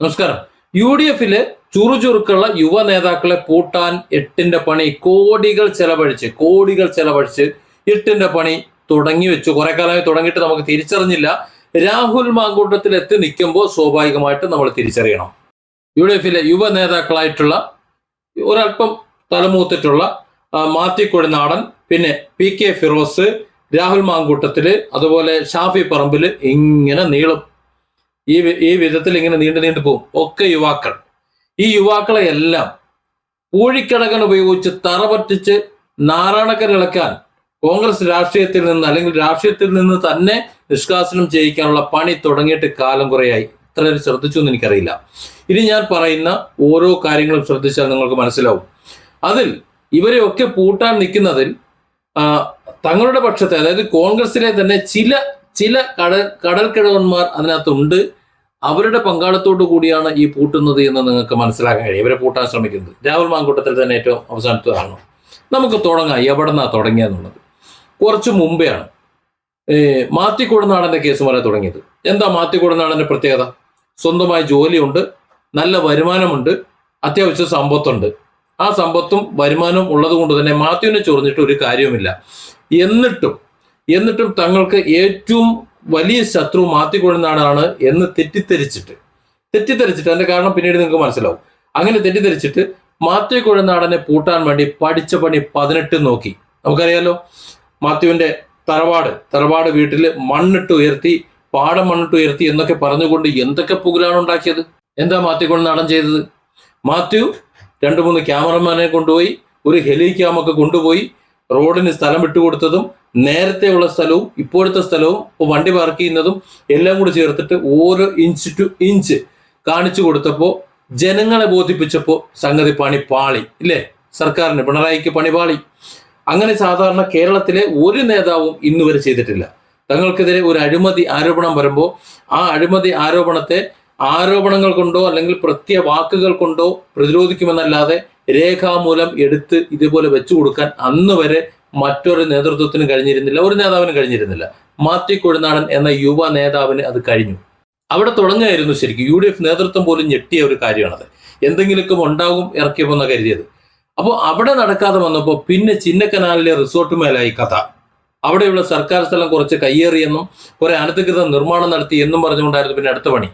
നമസ്കാരം. U D എഫിൽ ചുറുചുറുക്കുള്ള യുവ നേതാക്കളെ പൂട്ടാൻ എട്ടിന്റെ പണി കോടികൾ ചെലവഴിച്ച് കോടികൾ ചെലവഴിച്ച് എട്ടിന്റെ പണി തുടങ്ങി വെച്ചു. കുറെ കാലമായി തുടങ്ങിയിട്ട് നമുക്ക് തിരിച്ചറിഞ്ഞില്ല. രാഹുൽ മാങ്കൂട്ടത്തിൽ എത്തി നിൽക്കുമ്പോൾ സ്വാഭാവികമായിട്ട് നമ്മൾ തിരിച്ചറിയണം. യു ഡി എഫിലെ യുവ നേതാക്കളായിട്ടുള്ള ഒരല്പം തലമൂത്തിട്ടുള്ള മാത്യു പിന്നെ പി കെ ഫിറോസ് രാഹുൽ മാങ്കൂട്ടത്തിൽ അതുപോലെ ഷാഫി പറമ്പിൽ ഇങ്ങനെ നീളും ഈ ഈ വിധത്തിൽ ഇങ്ങനെ നീണ്ടു നീണ്ടു പോകും. ഒക്കെ യുവാക്കൾ. ഈ യുവാക്കളെ എല്ലാം പൂഴിക്കടകൻ ഉപയോഗിച്ച് തറ പറ്റിച്ച് ഇളക്കാൻ കോൺഗ്രസ് രാഷ്ട്രീയത്തിൽ നിന്ന് അല്ലെങ്കിൽ രാഷ്ട്രീയത്തിൽ നിന്ന് തന്നെ നിഷ്കാസനം ചെയ്യിക്കാനുള്ള പണി തുടങ്ങിയിട്ട് കാലം കുറയായി. ഇത്ര പേര് ശ്രദ്ധിച്ചു എന്ന് എനിക്കറിയില്ല. ഇനി ഞാൻ പറയുന്ന ഓരോ കാര്യങ്ങളും ശ്രദ്ധിച്ചാൽ നിങ്ങൾക്ക് മനസ്സിലാവും. അതിൽ ഇവരെയൊക്കെ പൂട്ടാൻ നിൽക്കുന്നതിൽ തങ്ങളുടെ പക്ഷത്തെ അതായത് കോൺഗ്രസിലെ തന്നെ ചില ചില കടൽ കടൽക്കിഴവന്മാർ അതിനകത്തുണ്ട്. അവരുടെ പങ്കാളിത്തോടു കൂടിയാണ് ഈ പൂട്ടുന്നത് എന്ന് നിങ്ങൾക്ക് മനസ്സിലാക്കാൻ കഴിയും. ഇവരെ പൂട്ടാൻ ശ്രമിക്കുന്നത്. രാഹുൽ മാങ്കൂട്ടത്തിൽ തന്നെ ഏറ്റവും അവസാനത്തതാണ് നമുക്ക് തുടങ്ങാം. എവിടെ നിന്നാണ് തുടങ്ങിയെന്നുള്ളത് കുറച്ച് മുമ്പെയാണ്. ആണ് മാത്യു കൊടുനാടന്റെ കേസ് വരെ തുടങ്ങിയത്. എന്താ മാത്യു പ്രത്യേകത? സ്വന്തമായി ജോലിയുണ്ട്. നല്ല വരുമാനമുണ്ട്. അത്യാവശ്യം സമ്പത്തുണ്ട്. ആ സമ്പത്തും വരുമാനവും ഉള്ളത് കൊണ്ട് തന്നെ മാത്യുവിനെ ചൊറിഞ്ഞിട്ട് ഒരു കാര്യവുമില്ല. എന്നിട്ടും എന്നിട്ടും തങ്ങൾക്ക് ഏറ്റവും വലിയ ശത്രു മാത്യു കൊഴുനാടാണ് എന്ന് തെറ്റിദ്ധരിച്ചിട്ട്. തെറ്റിദ്ധരിച്ചിട്ട് അതിന്റെ കാരണം പിന്നീട് നിങ്ങൾക്ക് മനസ്സിലാവും. അങ്ങനെ തെറ്റിദ്ധരിച്ചിട്ട് മാത്യു കൊഴുന്നാടനെ പൂട്ടാൻ വേണ്ടി പഠിച്ച പണി പതിനെട്ട് നോക്കി. നമുക്കറിയാലോ മാത്യുവിന്റെ തറവാട് തറവാട് വീട്ടിൽ മണ്ണിട്ട് ഉയർത്തി പാടം മണ്ണിട്ട് ഉയർത്തി എന്നൊക്കെ പറഞ്ഞുകൊണ്ട് എന്തൊക്കെ പുകലാണ് ഉണ്ടാക്കിയത്? എന്താ മാത്യു കൊഴുന്നാടൻ ചെയ്തത്? മാത്യു രണ്ട് മൂന്ന് ക്യാമറമാനെ കൊണ്ടുപോയി ഒരു ഹെലിക്യാമൊക്കെ കൊണ്ടുപോയി റോഡിന് സ്ഥലം വിട്ടുകൊടുത്തതും നേരത്തെ ഉള്ള സ്ഥലവും ഇപ്പോഴത്തെ സ്ഥലവും വണ്ടി പാർക്ക് ചെയ്യുന്നതും എല്ലാം കൂടി ചേർത്തിട്ട് ഓരോ ഇഞ്ച് ടു ഇഞ്ച് കാണിച്ചു കൊടുത്തപ്പോൾ ജനങ്ങളെ ബോധിപ്പിച്ചപ്പോൾ സംഗതി പണി പാളി ഇല്ലേ? സർക്കാരിന് പിണറായിക്ക് പണി പാളി. അങ്ങനെ സാധാരണ കേരളത്തിലെ ഒരു നേതാവും ഇന്നുവരെ ചെയ്തിട്ടില്ല. തങ്ങൾക്കെതിരെ ഒരു അഴിമതി ആരോപണം വരുമ്പോൾ ആ അഴിമതി ആരോപണത്തെ ആരോപണങ്ങൾ കൊണ്ടോ അല്ലെങ്കിൽ പ്രത്യ വാക്കുകൾ കൊണ്ടോ പ്രതിരോധിക്കുമെന്നല്ലാതെ രേഖാമൂലം എടുത്ത് ഇതുപോലെ വെച്ചു കൊടുക്കാൻ അന്ന് വരെ മറ്റൊരു നേതൃത്വത്തിനും കഴിഞ്ഞിരുന്നില്ല ഒരു നേതാവിനും കഴിഞ്ഞിരുന്നില്ല. മാത്യു കൊഴുനാടൻ എന്ന യുവ നേതാവിന് അത് കഴിഞ്ഞു. അവിടെ തുടങ്ങുകയായിരുന്നു ശരിക്കും. യു ഡി എഫ് നേതൃത്വം പോലും ഞെട്ടിയ ഒരു കാര്യമാണത്. എന്തെങ്കിലുമൊക്കെ ഉണ്ടാകും ഇറക്കിയപ്പോന്ന കരുതിയത്. അപ്പോൾ അവിടെ നടക്കാതെ വന്നപ്പോൾ പിന്നെ ചിന്നക്കനാലിലെ റിസോർട്ട് മേലായി കഥ. അവിടെയുള്ള സർക്കാർ സ്ഥലം കുറച്ച് കയ്യേറിയെന്നും കുറെ അനധികൃത നിർമ്മാണം നടത്തി എന്നും പറഞ്ഞുകൊണ്ടായിരുന്നു പിന്നെ അടുത്ത പണി.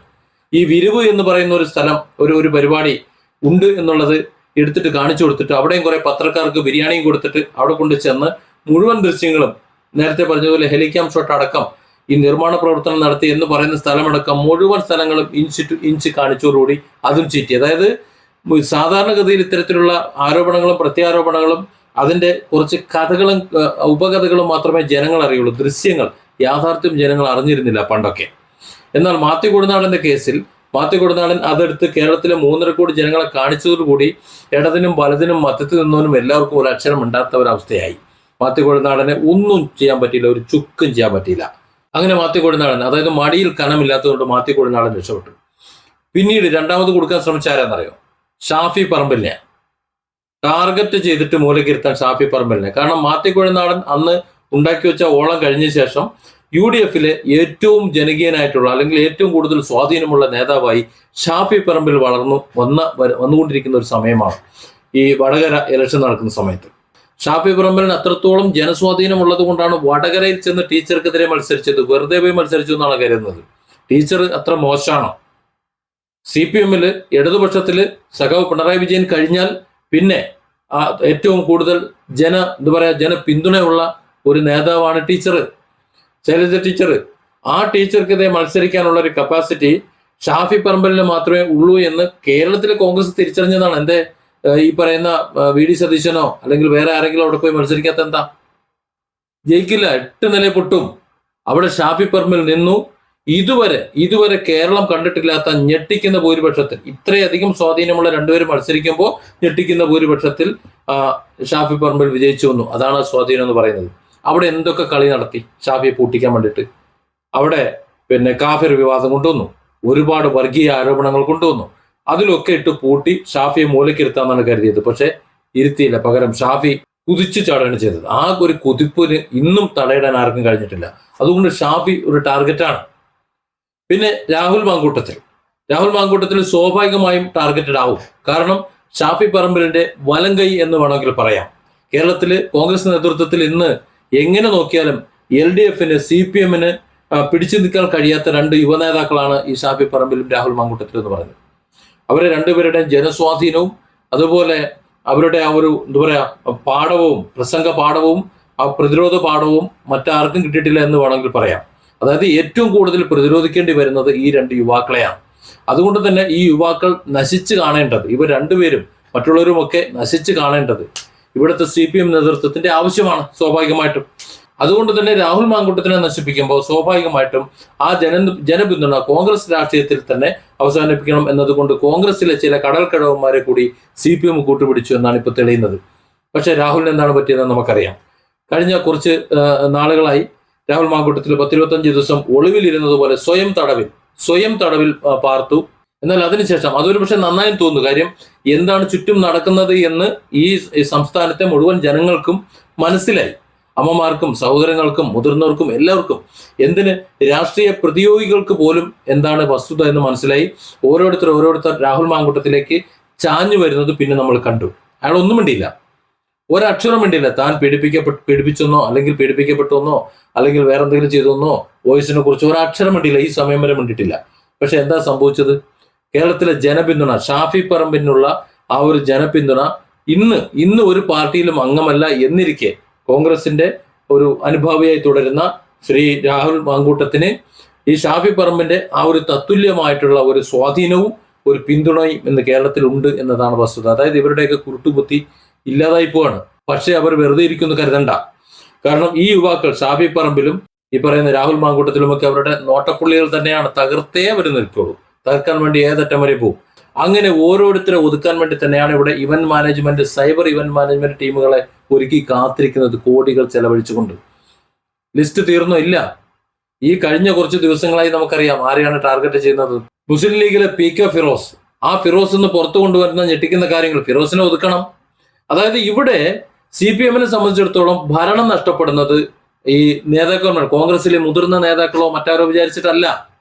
ഈ വിരിവ് എന്ന് പറയുന്ന ഒരു സ്ഥലം ഒരു ഒരു പരിപാടി ഉണ്ട് എന്നുള്ളത് എടുത്തിട്ട് കാണിച്ചു കൊടുത്തിട്ട് അവിടെയും കുറെ പത്രക്കാർക്ക് ബിരിയാണിയും കൊടുത്തിട്ട് അവിടെ കൊണ്ട് ചെന്ന് മുഴുവൻ ദൃശ്യങ്ങളും നേരത്തെ പറഞ്ഞതുപോലെ ഹെലിക്യാം ഷോട്ട് അടക്കം ഈ നിർമ്മാണ പ്രവർത്തനം നടത്തി എന്ന് പറയുന്ന സ്ഥലമടക്കം മുഴുവൻ സ്ഥലങ്ങളും ഇഞ്ച് ടു ഇഞ്ച് കാണിച്ചോടുകൂടി അതും ചീറ്റി. അതായത് സാധാരണഗതിയിൽ ഇത്തരത്തിലുള്ള ആരോപണങ്ങളും പ്രത്യാരോപണങ്ങളും അതിന്റെ കുറച്ച് കഥകളും ഉപകഥകളും മാത്രമേ ജനങ്ങൾ അറിയുള്ളൂ. ദൃശ്യങ്ങൾ യാഥാർത്ഥ്യം ജനങ്ങൾ അറിഞ്ഞിരുന്നില്ല പണ്ടൊക്കെ. എന്നാൽ മാത്യു കൊടുനാടന്റെ കേസിൽ മാത്യു കൊടുനാടൻ അതെടുത്ത് കേരളത്തിലെ മൂന്നര കോടി ജനങ്ങളെ കാണിച്ചതോടുകൂടി ഇടതിനും വലതിനും മധ്യത്തിൽ നിന്നവനും എല്ലാവർക്കും ഒരു അക്ഷരം ഉണ്ടാത്ത ഒരവസ്ഥയായി മാത്യു കൊടുനാടനെ ഒന്നും ചെയ്യാൻ പറ്റിയില്ല ഒരു ചുക്കും ചെയ്യാൻ പറ്റിയില്ല. അങ്ങനെ മാത്യു കൊടുനാടൻ അതായത് മടിയിൽ കനമില്ലാത്തതുകൊണ്ട് മാത്യു കൊടുനാടൻ രക്ഷപ്പെട്ടു. പിന്നീട് രണ്ടാമത് കൊടുക്കാൻ ശ്രമിച്ച ആരാന്നറിയോ? ഷാഫി പറമ്പലിനെ. ടാർഗറ്റ് ചെയ്തിട്ട് മൂലക്കിരുത്താൻ ഷാഫി പറമ്പലിനെ. കാരണം മാത്തി കുഴനാടൻ അന്ന് ഉണ്ടാക്കി വെച്ച ഓളം കഴിഞ്ഞ ശേഷം യു ഡി എഫിലെ ഏറ്റവും ജനകീയനായിട്ടുള്ള അല്ലെങ്കിൽ ഏറ്റവും കൂടുതൽ സ്വാധീനമുള്ള നേതാവായി ഷാഫി പറമ്പിൽ വളർന്നു വന്ന വന്നുകൊണ്ടിരിക്കുന്ന ഒരു സമയമാണ് ഈ വടകര ഇലക്ഷൻ നടക്കുന്ന സമയത്ത്. ഷാഫി പറമ്പലിന് അത്രത്തോളം ജനസ്വാധീനമുള്ളത് കൊണ്ടാണ് വടകരയിൽ ചെന്ന് ടീച്ചർക്കെതിരെ മത്സരിച്ചത്. വെറുതെ പോയി മത്സരിച്ചു എന്നാണ് കരുതുന്നത്. ടീച്ചർ അത്ര മോശമാണോ. സി പി എമ്മിൽ ഇടതുപക്ഷത്തിൽ സഖാവ് പിണറായി വിജയൻ കഴിഞ്ഞാൽ പിന്നെ ഏറ്റവും കൂടുതൽ ജന എന്താ പറയാ ജന പിന്തുണയുള്ള ഒരു നേതാവാണ് ടീച്ചർ ശൈലജ ടീച്ചർ ആ ടീച്ചർക്ക് ഇതേ മത്സരിക്കാനുള്ള ഒരു കപ്പാസിറ്റി ഷാഫി പറമ്പലിന് മാത്രമേ ഉള്ളൂ എന്ന് കേരളത്തിലെ കോൺഗ്രസ് തിരിച്ചറിഞ്ഞതാണ്. എന്തേ? ഈ പറയുന്ന വി. ഡി. സതീശനോ അല്ലെങ്കിൽ വേറെ ആരെങ്കിലും അവിടെ പോയി മത്സരിക്കാത്ത എന്താ? ജയിക്കില്ല. എട്ട് നില പൊട്ടും. അവിടെ ഷാഫി പറമ്പിൽ നിന്നു. ഇതുവരെ ഇതുവരെ കേരളം കണ്ടിട്ടില്ലാത്ത ഞെട്ടിക്കുന്ന ഭൂരിപക്ഷത്തിൽ ഇത്രയധികം സ്വാധീനമുള്ള രണ്ടുപേരും മത്സരിക്കുമ്പോൾ ഞെട്ടിക്കുന്ന ഭൂരിപക്ഷത്തിൽ ഷാഫി പറമ്പിൽ വിജയിച്ചു വന്നു. അതാണ് സ്വാധീനം എന്ന് പറയുന്നത്. അവിടെ എന്തൊക്കെ കളി നടത്തി? ഷാഫിയെ പൂട്ടിക്കാൻ വേണ്ടിയിട്ട്. അവിടെ പിന്നെ കാഫിർ വിവാദം കൊണ്ടുവന്നു. ഒരുപാട് വർഗീയ ആരോപണങ്ങൾ കൊണ്ടുവന്നു. അതിലൊക്കെ ഇട്ട് പൂട്ടി ഷാഫിയെ മൂലക്കിരുത്താന്നാണ് കരുതിയത്. പക്ഷെ ഇരുത്തിയില്ല. പകരം ഷാഫി കുതിച്ചു ചാടുകയാണ് ചെയ്തത്. ആ ഒരു കുതിപ്പിന് ഇന്നും തടയിടാൻ ആർക്കും കഴിഞ്ഞിട്ടില്ല. അതുകൊണ്ട് ഷാഫി ഒരു ടാർഗറ്റാണ്. പിന്നെ രാഹുൽ മാങ്കൂട്ടത്തിൽ. രാഹുൽ മാങ്കൂട്ടത്തിൽ സ്വാഭാവികമായും ടാർഗറ്റഡ് ആവും. കാരണം ഷാഫി പറമ്പലിന്റെ വലം കൈ എന്ന് വേണമെങ്കിൽ പറയാം. കേരളത്തിൽ കോൺഗ്രസ് നേതൃത്വത്തിൽ ഇന്ന് എങ്ങനെ നോക്കിയാലും എൽ ഡി എഫിന് സി പി എമ്മിന് പിടിച്ചു നിൽക്കാൻ കഴിയാത്ത രണ്ട് യുവനേതാക്കളാണ് ഈ ഷാഫി പറമ്പിലും രാഹുൽ മാങ്കൂട്ടത്തിലും എന്ന് പറയുന്നത്. അവരെ രണ്ടുപേരുടെയും ജനസ്വാധീനവും അതുപോലെ അവരുടെ ആ ഒരു എന്താ പറയാ പാഠവും പ്രസംഗ പാഠവും ആ പ്രതിരോധ പാഠവും മറ്റാർക്കും കിട്ടിയിട്ടില്ല എന്ന് വേണമെങ്കിൽ പറയാം. അതായത് ഏറ്റവും കൂടുതൽ പ്രതിരോധിക്കേണ്ടി വരുന്നത് ഈ രണ്ട് യുവാക്കളെയാണ്. അതുകൊണ്ട് തന്നെ ഈ യുവാക്കൾ നശിച്ചു കാണേണ്ടത് ഇവർ രണ്ടുപേരും മറ്റുള്ളവരുമൊക്കെ നശിച്ചു കാണേണ്ടത് ഇവിടുത്തെ സി പി എം നേതൃത്വത്തിന്റെ ആവശ്യമാണ് സ്വാഭാവികമായിട്ടും. അതുകൊണ്ട് തന്നെ രാഹുൽ മാങ്കൂട്ടത്തിനെ നശിപ്പിക്കുമ്പോൾ സ്വാഭാവികമായിട്ടും ആ ജന ജനപിന്തുണ കോൺഗ്രസ് രാഷ്ട്രീയത്തിൽ തന്നെ അവസാനിപ്പിക്കണം എന്നതുകൊണ്ട് കോൺഗ്രസിലെ ചില കടൽക്കടവന്മാരെ കൂടി സി പി എം കൂട്ടുപിടിച്ചു എന്നാണ് ഇപ്പോൾ തെളിയുന്നത്. പക്ഷെ രാഹുലിന് എന്താണ് പറ്റിയതെന്ന് നമുക്കറിയാം. കഴിഞ്ഞ കുറച്ച് നാളുകളായി രാഹുൽ മാങ്കൂട്ടത്തിൽ പത്തിരുപത്തഞ്ച് ദിവസം ഒളിവിലിരുന്നത് പോലെ സ്വയം തടവിൽ സ്വയം തടവിൽ പാർത്തു. എന്നാൽ അതിനുശേഷം അതൊരു പക്ഷെ നന്നായി തോന്നുന്നു. കാര്യം എന്താണ് ചുറ്റും നടക്കുന്നത് എന്ന് ഈ സംസ്ഥാനത്തെ മുഴുവൻ ജനങ്ങൾക്കും മനസ്സിലായി. അമ്മമാർക്കും സഹോദരങ്ങൾക്കും മുതിർന്നവർക്കും എല്ലാവർക്കും എന്തിന് രാഷ്ട്രീയ പ്രതിയോഗികൾക്ക് പോലും എന്താണ് വസ്തുത എന്ന് മനസ്സിലായി. ഓരോരുത്തർ ഓരോരുത്തർ രാഹുൽ മാങ്കൂട്ടത്തിലേക്ക് ചാഞ്ഞു വരുന്നത് പിന്നെ നമ്മൾ കണ്ടു. അയാൾ ഒന്നും മിണ്ടിയില്ല. ഒരക്ഷരം മിണ്ടിയില്ല. താൻ പീഡിപ്പിക്കപ്പെട്ട് പീഡിപ്പിച്ചെന്നോ അല്ലെങ്കിൽ പീഡിപ്പിക്കപ്പെട്ടെന്നോ അല്ലെങ്കിൽ വേറെ എന്തെങ്കിലും ചെയ്തെന്നോ വോയിസിനെ കുറിച്ച് ഒരക്ഷരം മിണ്ടിയില്ല. ഈ സമയം വരെ മിണ്ടിയിട്ടില്ല. പക്ഷെ എന്താ സംഭവിച്ചത്? കേരളത്തിലെ ജനപിന്തുണ ഷാഫി പറമ്പിനുള്ള ആ ഒരു ജനപിന്തുണ ഇന്ന് ഇന്ന് ഒരു പാർട്ടിയിലും അംഗമല്ല എന്നിരിക്കെ കോൺഗ്രസിന്റെ ഒരു അനുഭാവിയായി തുടരുന്ന ശ്രീ രാഹുൽ മാങ്കൂട്ടത്തിന് ഈ ഷാഫി പറമ്പിന്റെ ആ ഒരു തത്തുല്യമായിട്ടുള്ള ഒരു സ്വാധീനവും ഒരു പിന്തുണയും ഇന്ന് കേരളത്തിൽ ഉണ്ട് എന്നതാണ് വസ്തുത. അതായത് ഇവരുടെയൊക്കെ കുരുട്ടുപൊത്തി ഇല്ലാതായി പോവാണ്. പക്ഷേ അവർ വെറുതെ ഇരിക്കുന്നു കരുതണ്ട. കാരണം ഈ യുവാക്കൾ ഷാഫി പറമ്പിലും ഈ പറയുന്ന രാഹുൽ മാങ്കൂട്ടത്തിലുമൊക്കെ അവരുടെ നോട്ടപ്പുള്ളികൾ തന്നെയാണ് തകർത്തേ അവർ നിൽക്കുള്ളൂ. തകർക്കാൻ വേണ്ടി ഏതറ്റം വരെ പോകും അങ്ങനെ ഓരോരുത്തരെ ഒതുക്കാൻ വേണ്ടി തന്നെയാണ് ഇവിടെ event management cyber event management ടീമുകളെ ഒരുക്കി കാത്തിരിക്കുന്നത് കോടികൾ ചെലവഴിച്ചുകൊണ്ട്. ലിസ്റ്റ് തീർന്നോ? ഇല്ല. ഈ കഴിഞ്ഞ കുറച്ച് ദിവസങ്ങളായി നമുക്കറിയാം ആരെയാണ് ടാർഗറ്റ് ചെയ്യുന്നത്. മുസ്ലിം ലീഗിലെ പി കെ ഫിറോസ്. ആ ഫിറോസ് നിന്ന് പുറത്തു കൊണ്ടുവരുന്ന ഞെട്ടിക്കുന്ന കാര്യങ്ങൾ ഫിറോസിനെ ഒതുക്കണം. അതായത് ഇവിടെ സി പി എമ്മിനെ സംബന്ധിച്ചിടത്തോളം ഭരണം നഷ്ടപ്പെടുന്നത് ഈ നേതാക്കന്മാർ കോൺഗ്രസിലെ മുതിർന്ന നേതാക്കളോ മറ്റാരോ വിചാരിച്ചിട്ടല്ല.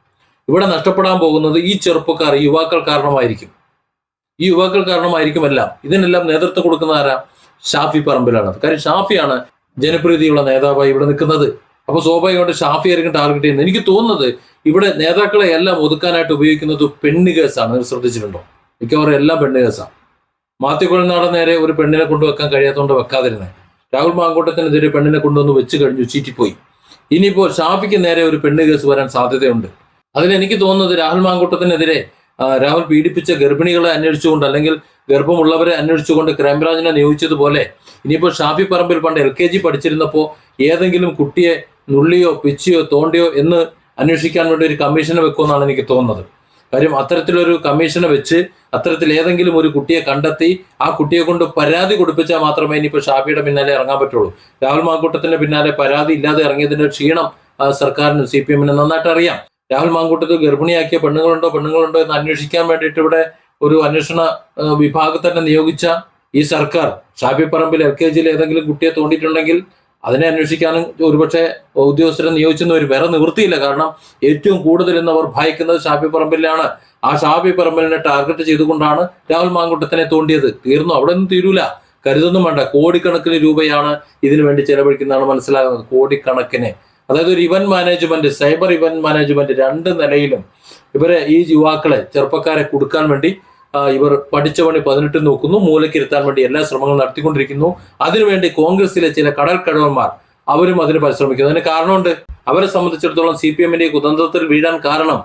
ഇവിടെ നഷ്ടപ്പെടാൻ പോകുന്നത് ഈ ചെറുപ്പക്കാർ യുവാക്കൾ കാരണമായിരിക്കും. ഈ യുവാക്കൾ കാരണമായിരിക്കുമെല്ലാം. ഇതിനെല്ലാം നേതൃത്വം കൊടുക്കുന്ന ആരാ? ഷാഫി പറമ്പിലാണ്. കാര്യം ഷാഫിയാണ് ജനപ്രീതിയുള്ള നേതാവായി ഇവിടെ നിൽക്കുന്നത്. അപ്പോൾ സ്വാഭാവികമായിട്ട് ഷാഫി ആയിരിക്കും ടാർഗറ്റ് ചെയ്യുന്നത്. എനിക്ക് തോന്നുന്നത് ഇവിടെ നേതാക്കളെ എല്ലാം ഒതുക്കാനായിട്ട് ഉപയോഗിക്കുന്നത് പെണ്ണ് കേസാണ് നിങ്ങൾ ശ്രദ്ധിച്ചിട്ടുണ്ടോ? മിക്കവാറും എല്ലാം പെണ്ണ് കേസാണ് മാത്യു കൊളനാട് നേരെ ഒരു പെണ്ണിനെ കൊണ്ടുവെക്കാൻ കഴിയാത്തതുകൊണ്ട് വെക്കാതിരുന്നത് രാഹുൽ മാങ്കോട്ടത്തിനെതിരെ പെണ്ണിനെ കൊണ്ടുവന്ന് വെച്ച് കഴിഞ്ഞു ചീറ്റിപ്പോയി. ഇനിയിപ്പോൾ ഷാഫിക്ക് നേരെ ഒരു പെണ്ണ് കേസ് വരാൻ സാധ്യതയുണ്ട്. അതിൽ എനിക്ക് തോന്നുന്നത് രാഹുൽ മാങ്കൂട്ടത്തിനെതിരെ രാഹുൽ പീഡിപ്പിച്ച ഗർഭിണികളെ അന്വേഷിച്ചുകൊണ്ട് അല്ലെങ്കിൽ ഗർഭമുള്ളവരെ അന്വേഷിച്ചുകൊണ്ട് ക്രൈംബ്രാഞ്ചിനെ നിയോഗിച്ചതുപോലെ ഇനിയിപ്പോൾ ഷാഫി പറമ്പിൽ പണ്ട് എൽ കെ ജി പഠിച്ചിരുന്നപ്പോൾ ഏതെങ്കിലും കുട്ടിയെ നുള്ളിയോ പിച്ചിയോ തോണ്ടിയോ എന്ന് അന്വേഷിക്കാൻ വേണ്ടി ഒരു കമ്മീഷനെ വെക്കുമെന്നാണ് എനിക്ക് തോന്നുന്നത്. കാര്യം അത്തരത്തിലൊരു കമ്മീഷനെ വെച്ച് അത്തരത്തിൽ ഏതെങ്കിലും ഒരു കുട്ടിയെ കണ്ടെത്തി ആ കുട്ടിയെ കൊണ്ട് പരാതി കൊടുപ്പിച്ചാൽ മാത്രമേ ഇനിയിപ്പോൾ ഷാഫിയുടെ പിന്നാലെ ഇറങ്ങാൻ പറ്റുള്ളൂ. രാഹുൽ മാങ്കൂട്ടത്തിന്റെ പിന്നാലെ പരാതി ഇല്ലാതെ ഇറങ്ങിയതിന്റെ ക്ഷീണം സർക്കാരിന് സി പി എമ്മിനും നന്നായിട്ട് അറിയാം. രാഹുൽ മാങ്കൂട്ടത്തിൽ ഗർഭിണിയാക്കിയ പെണ്ണുങ്ങളുണ്ടോ പെണ്ണുങ്ങളുണ്ടോ എന്ന് അന്വേഷിക്കാൻ വേണ്ടിയിട്ട് ഇവിടെ ഒരു അന്വേഷണ വിഭാഗത്തന്നെ വിഭാഗത്തെ നിയോഗിച്ച ഈ സർക്കാർ ഷാഫി പറമ്പിൽ എൽ കെ ജിയിൽ ഏതെങ്കിലും കുട്ടിയെ തോണ്ടിയിട്ടുണ്ടെങ്കിൽ അതിനെ അന്വേഷിക്കാനും ഒരുപക്ഷെ ഉദ്യോഗസ്ഥരെ നിയോഗിച്ചെന്ന് ഒരു വേറെ നിവൃത്തിയില്ല. കാരണം ഏറ്റവും കൂടുതൽ ഇന്ന് അവർ ഭയക്കുന്നത് ഷാഫി പറമ്പിലാണ് ആ ഷാഫി പറമ്പിലിനെ ടാർഗറ്റ് ചെയ്തുകൊണ്ടാണ് രാഹുൽ മാങ്കൂട്ടത്തിനെ തോണ്ടിയത്. തീർന്നു? അവിടെ ഒന്നും തീരൂല. കരുതൊന്നും വേണ്ട. കോടിക്കണക്കിന് രൂപയാണ് ഇതിനു വേണ്ടി ചെലവഴിക്കുന്നതാണ് മനസ്സിലാകുന്നത്. കോടിക്കണക്കിന്. അതായത് ഒരു event management cyber event management രണ്ട് നിലയിലും ഇവരെ ഈ യുവാക്കളെ ചെറുപ്പക്കാരെ കൊടുക്കാൻ വേണ്ടി ഇവർ പഠിച്ച പണി പതിനെട്ട് നോക്കുന്നു. മൂലക്കിരുത്താൻ വേണ്ടി എല്ലാ ശ്രമങ്ങളും നടത്തിക്കൊണ്ടിരിക്കുന്നു. അതിനുവേണ്ടി കോൺഗ്രസിലെ ചില കടൽ കടവന്മാർ അവരും അതിന് പരിശ്രമിക്കുന്നു. അതിന് കാരണമുണ്ട്. അവരെ സംബന്ധിച്ചിടത്തോളം സി പി എമ്മിന്റെ കുതന്ത്രത്തിൽ വീഴാൻ കാരണം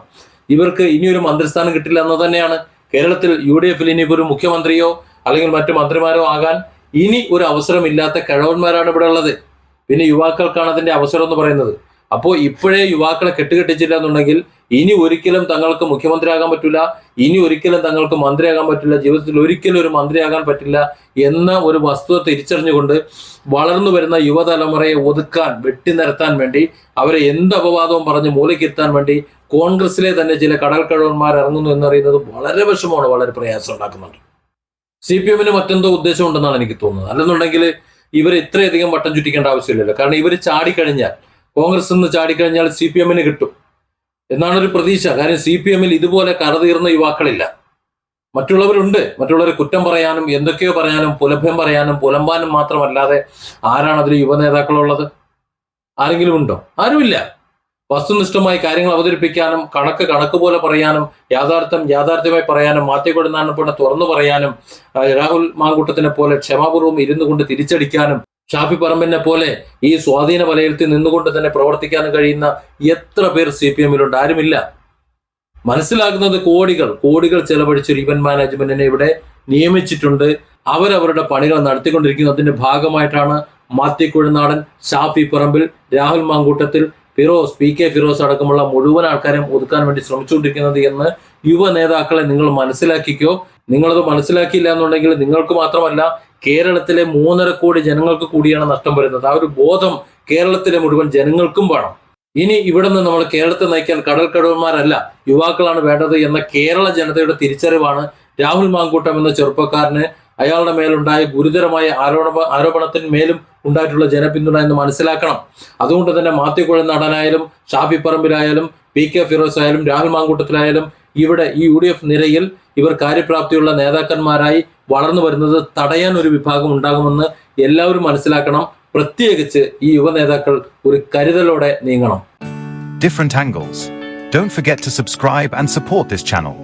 ഇവർക്ക് ഇനിയൊരു മന്ത്രിസ്ഥാനം കിട്ടില്ല എന്ന് തന്നെയാണ്. കേരളത്തിൽ യു ഡി എഫിൽ ഇനി ഒരു മുഖ്യമന്ത്രിയോ അല്ലെങ്കിൽ മറ്റു മന്ത്രിമാരോ ആകാൻ ഇനി ഒരു അവസരമില്ലാത്ത കഴവന്മാരാണ് ഇവിടെ ഉള്ളത്. പിന്നെ യുവാക്കൾക്കാണ് അതിന്റെ അവസരം എന്ന് പറയുന്നത്. അപ്പോൾ ഇപ്പോഴേ യുവാക്കളെ കെട്ടുകെട്ടിച്ചില്ല എന്നുണ്ടെങ്കിൽ ഇനി ഒരിക്കലും തങ്ങൾക്ക് മുഖ്യമന്ത്രിയാകാൻ പറ്റില്ല ഇനി ഒരിക്കലും തങ്ങൾക്ക് മന്ത്രിയാകാൻ പറ്റില്ല ജീവിതത്തിൽ ഒരിക്കലും ഒരു മന്ത്രിയാകാൻ പറ്റില്ല എന്ന ഒരു വസ്തുത തിരിച്ചറിഞ്ഞുകൊണ്ട് വളർന്നു വരുന്ന യുവതലമുറയെ ഒതുക്കാൻ വെട്ടിനിരത്താൻ വേണ്ടി അവരെ എന്ത് അപവാദവും പറഞ്ഞ് മൂലക്കിരുത്താൻ വേണ്ടി കോൺഗ്രസിലെ തന്നെ ചില കടൽക്കഴവന്മാർ ഇറങ്ങുന്നു എന്നറിയുന്നത് വളരെ വിഷമമാണ് വളരെ പ്രയാസം ഉണ്ടാക്കുന്നുണ്ട്. സി പി എമ്മിന് മറ്റെന്തോ ഉദ്ദേശം ഉണ്ടെന്നാണ് എനിക്ക് തോന്നുന്നത്. അല്ലെന്നുണ്ടെങ്കിൽ ഇവർ ഇത്രയധികം വട്ടം ചുറ്റിക്കേണ്ട ആവശ്യമില്ലല്ലോ. കാരണം ഇവർ ചാടിക്കഴിഞ്ഞാൽ കോൺഗ്രസ് നിന്ന് ചാടിക്കഴിഞ്ഞാൽ സി പി എമ്മിന് കിട്ടും. എന്നാണ് ഒരു പ്രതീക്ഷ. കാരണം സി പി എമ്മിൽ ഇതുപോലെ കരതീർന്ന യുവാക്കളില്ല. മറ്റുള്ളവരുണ്ട്. മറ്റുള്ളവരെ കുറ്റം പറയാനും എന്തൊക്കെയോ പറയാനും പുലഭ്യം പറയാനും പുലമ്പാനും മാത്രമല്ലാതെ ആരാണ് അതിൽ യുവനേതാക്കളുള്ളത്? ആരെങ്കിലും ഉണ്ടോ? ആരുമില്ല. വസ്തുനിഷ്ഠമായി കാര്യങ്ങൾ അവതരിപ്പിക്കാനും കണക്ക് കണക്ക് പോലെ പറയാനും യാഥാർത്ഥ്യം യാഥാർത്ഥ്യമായി പറയാനും മാത്യു കൊടുനാനപ്പുഴ തുറന്നു പറയാനും രാഹുൽ മാങ്കൂട്ടത്തിനെ പോലെ ക്ഷമാപൂർവം ഇരുന്നു കൊണ്ട് തിരിച്ചടിക്കാനും ഷാഫി പറമ്പിനെ പോലെ ഈ സ്വാധീന വലയത്തിൽ നിന്നുകൊണ്ട് തന്നെ പ്രവർത്തിക്കാനും കഴിയുന്ന എത്ര പേർ സി പി എമ്മിലുണ്ട് ആരുമില്ല. മനസ്സിലാക്കുന്നത് കോടികൾ. കോടികൾ ചെലവഴിച്ചൊരു ഇവന്റ് മാനേജ്മെന്റിനെ ഇവിടെ നിയമിച്ചിട്ടുണ്ട്. അവരവരുടെ പണികൾ നടത്തിക്കൊണ്ടിരിക്കുന്നു. അതിന്റെ ഭാഗമായിട്ടാണ് മാത്യു കുഴനാടൻ ഷാഫി പറമ്പിൽ രാഹുൽ മാങ്കൂട്ടത്തിൽ ഫിറോസ് പി കെ ഫിറോസ് അടക്കമുള്ള മുഴുവൻ ആൾക്കാരെയും ഒതുക്കാൻ വേണ്ടി ശ്രമിച്ചുകൊണ്ടിരിക്കുന്നത് എന്ന് യുവ നേതാക്കളെ നിങ്ങൾ മനസ്സിലാക്കിക്കോ. നിങ്ങളത് മനസ്സിലാക്കിയില്ല എന്നുണ്ടെങ്കിൽ നിങ്ങൾക്ക് മാത്രമല്ല കേരളത്തിലെ മൂന്നര കോടി ജനങ്ങൾക്ക് കൂടിയാണ് നഷ്ടം വരുന്നത്. ആ ഒരു ബോധം കേരളത്തിലെ മുഴുവൻ ജനങ്ങൾക്കും വേണം. ഇനി ഇവിടെ നിന്ന് നമ്മൾ കേരളത്തെ നയിക്കാൻ കടൽ കടവന്മാരല്ല യുവാക്കളാണ് വേണ്ടത് എന്ന കേരള ജനതയുടെ തിരിച്ചറിവാണ് രാഹുൽ മാങ്കൂട്ടം എന്ന ചെറുപ്പക്കാരന് അയാളുടെ മേലുണ്ടായ ഗുരുതരമായ ആരോപണ ആരോപണത്തിന് മേലും ഉണ്ടായിട്ടുള്ള ജനപിന്തുണ എന്ന് മനസ്സിലാക്കണം അതുകൊണ്ട് തന്നെ മാത്യു കുഴനാടനായാലും ഷാഫി പറമ്പിലായാലും പി കെ ഫിറോസ് ആയാലും രാഹുൽ മാങ്കൂട്ടത്തിലായാലും ഇവിടെ ഈ യു ഡി എഫ് നിരയിൽ ഇവർ കാര്യപ്രാപ്തിയുള്ള നേതാക്കന്മാരായി വളർന്നു വരുന്നത് തടയാൻ ഒരു വിഭാഗം ഉണ്ടാകുമെന്ന് എല്ലാവരും മനസ്സിലാക്കണം പ്രത്യേകിച്ച് ഈ യുവ നേതാക്കൾ ഒരു കരുതലോടെ നീങ്ങണം different angles. Don't forget to subscribe and support this channel.